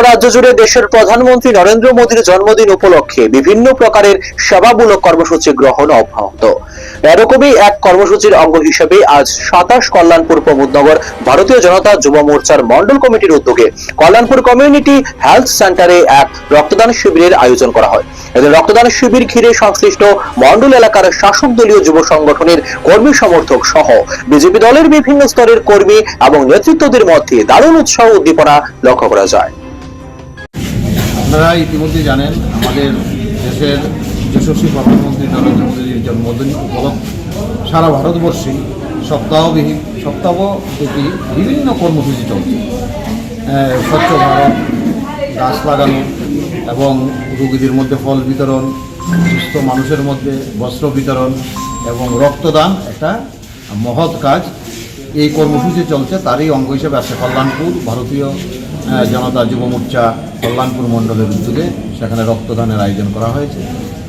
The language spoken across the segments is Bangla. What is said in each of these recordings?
সারা রাজ্য জুড়ে দেশের প্রধানমন্ত্রী নরেন্দ্র মোদীর জন্মদিন উপলক্ষে বিভিন্ন প্রকারের সেবামূলক কর্মসূচি গ্রহণ অব্যাহত। এরকমই এক কর্মসূচির অঙ্গ হিসেবে আজ সাতাশ কল্যাণপুর প্রমোদনগর ভারতীয় জনতা যুব মোর্চার মন্ডল কমিটির উদ্যোগে কল্যাণপুর কমিউনিটি হেলথ সেন্টারে এক রক্তদান শিবিরের আয়োজন করা হয়। এদের রক্তদান শিবির ঘিরে সংশ্লিষ্ট মন্ডল এলাকার শাসক দলীয় যুব সংগঠনের কর্মী সমর্থক সহ বিজেপি দলের বিভিন্ন স্তরের কর্মী এবং নেতৃত্বদের মধ্যে দারুণ উৎসাহ উদ্দীপনা লক্ষ্য করা যায়। আপনারা ইতিমধ্যে জানেন, আমাদের দেশের যশস্বী প্রধানমন্ত্রী নরেন্দ্র মোদীর জন্মদিন উপলক্ষে সারা ভারতবর্ষে সপ্তাহবিহীন সপ্তাহ সপ্তাহব্যাপী বিভিন্ন কর্মসূচি চলছে। স্বচ্ছ ভারত, গাছ লাগানো এবং রোগীদের মধ্যে ফল বিতরণ, সুস্থ মানুষের মধ্যে বস্ত্র বিতরণ এবং রক্তদান একটা মহৎ কাজ। এই কর্মসূচি চলছে, তারই অঙ্গ হিসেবে আছে কল্যাণপুর, ভারতীয় জনতা যুব মোর্চা কল্যাণপুর মণ্ডলের উদ্যোগে সেখানে রক্তদানের আয়োজন করা হয়েছে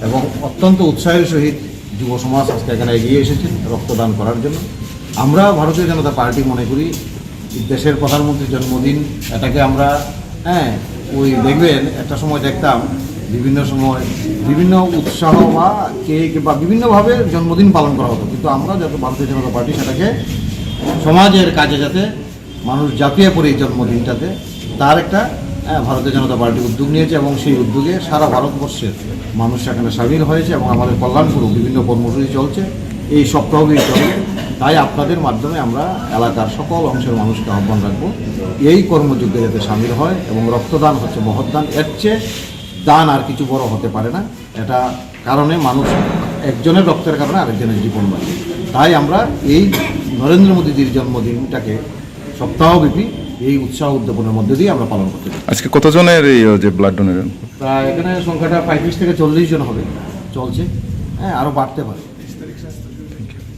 এবং অত্যন্ত উৎসাহের সহিত যুব সমাজ আজকে এখানে এগিয়ে এসেছেন রক্তদান করার জন্য। আমরা ভারতীয় জনতা পার্টি মনে করি, দেশের প্রধানমন্ত্রীর জন্মদিন, এটাকে আমরা হ্যাঁ ওই দেখবেন, একটা সময় দেখতাম, বিভিন্ন সময় বিভিন্ন উৎসাহ বা কেক বা বিভিন্নভাবে জন্মদিন পালন করা হতো। কিন্তু আমরা যত ভারতীয় জনতা পার্টি সেটাকে সমাজের কাজে যাতে মানুষ জাপিয়ে পড়ে এই জন্মদিনটাতে তার একটা হ্যাঁ, ভারতীয় জনতা পার্টি উদ্যোগ নিয়েছে এবং সেই উদ্যোগে সারা ভারতবর্ষের মানুষ সেখানে সামিল হয়েছে এবং আমাদের কল্যাণপুর বিভিন্ন কর্মসূচি চলছে। এই সপ্তাহব্যাপী চলবে তাই আপনাদের মাধ্যমে আমরা এলাকার সকল অংশের মানুষকে আহ্বান রাখব এই কর্মযজ্ঞে যাতে সামিল হয় এবং রক্তদান হচ্ছে মহৎদান এর চেয়ে দান আর কিছু বড় হতে পারে না। এটা কারণে মানুষ একজনের রক্তের কারণে আরেকজনের জীবন বাঁচে তাই আমরা এই নরেন্দ্র মোদীজির জন্মদিনটাকে সপ্তাহব্যাপী এই উৎসাহ উদ্যাপনের মধ্যে দিয়ে আমরা পালন করতে আজকে কতজনের এই যে ব্লাড ডোনেশন প্রায় এখানে সংখ্যাটা পঁয়ত্রিশ থেকে চল্লিশ জন হবে চলছে। হ্যাঁ আরও বাড়তে পারে।